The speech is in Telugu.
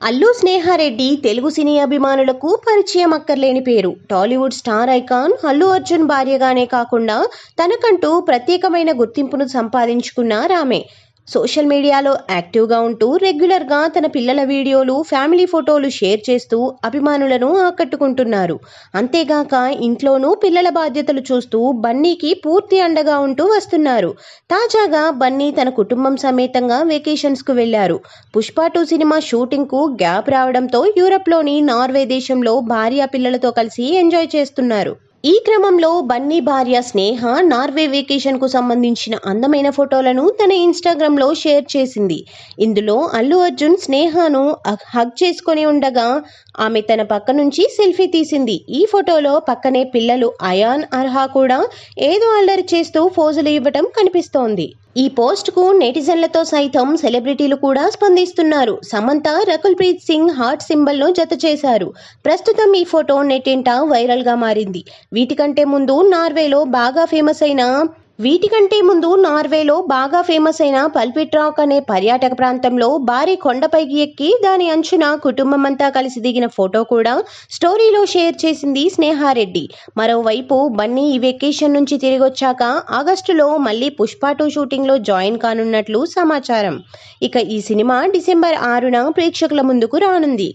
అల్లు స్నేహారెడ్డి తెలుగు సినీ అభిమానులకు పరిచయం అక్కర్లేని పేరు. Tollywood star icon Allu Arjun భార్యగానే కాకుండా తనకంటూ ప్రత్యేకమైన గుర్తింపును సంపాదించుకున్న ఆమె సోషల్ మీడియాలో యాక్టివ్గా ఉంటూ రెగ్యులర్గా తన పిల్లల వీడియోలు ఫ్యామిలీ ఫోటోలు షేర్ చేస్తూ అభిమానులను ఆకట్టుకుంటున్నారు. అంతేగాక ఇంట్లోనూ పిల్లల బాధ్యతలు చూస్తూ బన్నీకి పూర్తి అండగా ఉంటూ వస్తున్నారు. తాజాగా బన్నీ తన కుటుంబం సమేతంగా వెకేషన్స్కు వెళ్ళారు పుష్ప టూ సినిమా షూటింగ్కు గ్యాప్ రావడంతో యూరప్లోని నార్వే దేశంలో భార్య పిల్లలతో కలిసి ఎంజాయ్ చేస్తున్నారు. ఈ క్రమంలో బన్నీ భార్య స్నేహ నార్వే వెకేషన్కు సంబంధించిన అందమైన ఫోటోలను తన ఇన్స్టాగ్రామ్లో షేర్ చేసింది. ఇందులో అల్లు అర్జున్ స్నేహను హగ్- చేసుకొని ఉండగా ఆమె తన పక్క నుంచి సెల్ఫీ తీసింది. ఈ ఫోటోలో పక్కనే పిల్లలు అయాన్ అర్హా కూడా ఏదో అల్లరి చేస్తూ ఫోజులు ఇవ్వటం కనిపిస్తోంది. ఈ పోస్ట్కు నెటిజన్లతో సైతం సెలబ్రిటీలు కూడా స్పందిస్తున్నారు. సమంత రకుల్ ప్రీత్ సింగ్ హార్ట్ సింబల్ను జత చేశారు. ప్రస్తుతం ఈ ఫోటో నెట్టింట వైరల్గా మారింది. వీటికంటే ముందు నార్వేలో బాగా ఫేమస్ అయిన వీటికంటే ముందు నార్వేలో బాగా ఫేమస్ అయిన పల్పిట్రాక్ అనే పర్యాటక ప్రాంతంలో భారీ కొండపైకి ఎక్కి దాని అంచున కుటుంబం అంతా కలిసి దిగిన ఫోటో కూడా స్టోరీలో షేర్ చేసింది స్నేహారెడ్డి. మరోవైపు బన్నీ ఈ వెకేషన్ నుంచి తిరిగి వచ్చాక ఆగస్టులో మళ్ళీ పుష్ప టూ షూటింగ్లో జాయిన్ కానున్నట్లు సమాచారం. ఇక ఈ సినిమా డిసెంబర్ ఆరున ప్రేక్షకుల ముందుకు రానుంది.